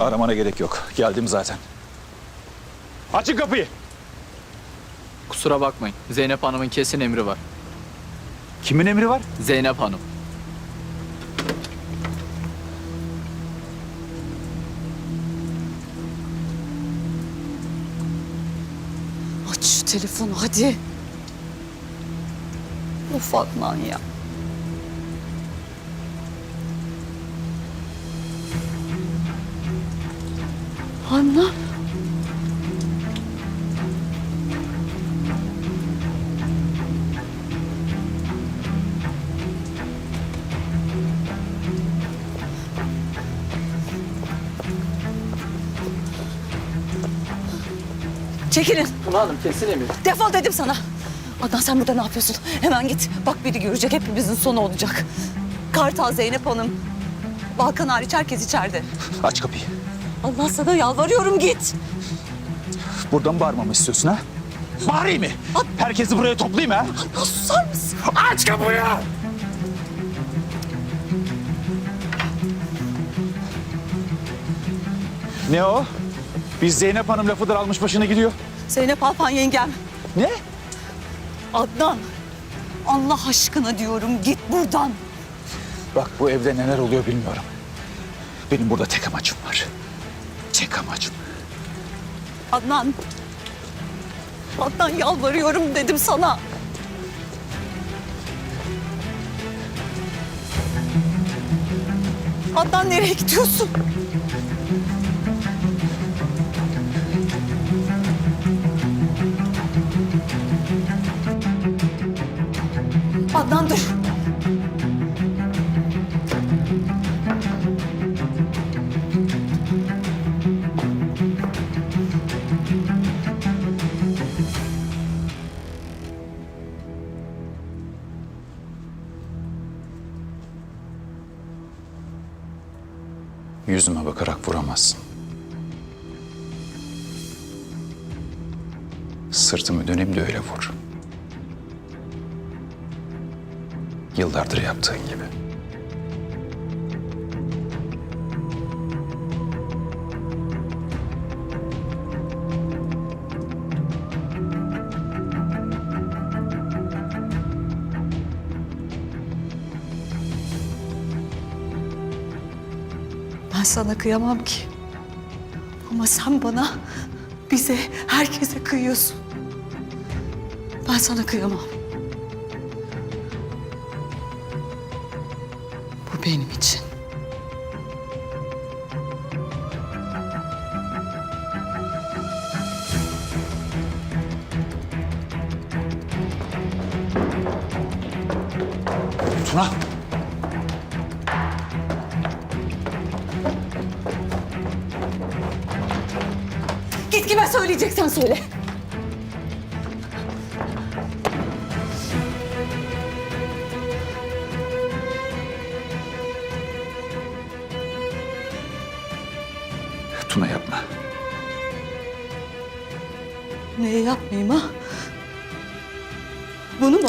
Aramana gerek yok. Geldim zaten. Açın kapıyı. Kusura bakmayın. Zeynep Hanım'ın kesin emri var. Kimin emri var? Zeynep Hanım. Aç şu telefonu hadi. Of Adnan ya. Adnan. Çekilin. Hanım kesin emir. Defol dedim sana. Adnan sen burada ne yapıyorsun? Hemen git. Bak biri görecek hepimizin sonu olacak. Kartal Zeynep Hanım. Balkan hariç herkes içeride. Aç kapıyı. Allah sana yalvarıyorum git. Buradan bağırmamı istiyorsun ha? Bağırayım mı? Herkesi buraya toplayayım ha? Ya susar mısın? Aç kapıyı! Ne o? Biz Zeynep Hanım lafıdır almış başına gidiyor. Zeynep Alpan yengem. Ne? Adnan. Allah aşkına diyorum git buradan. Bak bu evde neler oluyor bilmiyorum. Benim burada tek amacım var. Tek amacım. Adnan. Adnan yalvarıyorum dedim sana. Adnan nereye gidiyorsun? Yüzüme bakarak vuramazsın. Sırtımı döneyim de öyle vur. Yıllardır yaptığın gibi. Ben sana kıyamam ki. Ama sen bana, bize, herkese kıyıyorsun. Ben sana kıyamam. Bu benim için. Tuna! Git kime söyleyeceksen söyle. Tuna yapma. Neye yapmayayım ha? Bunu mu?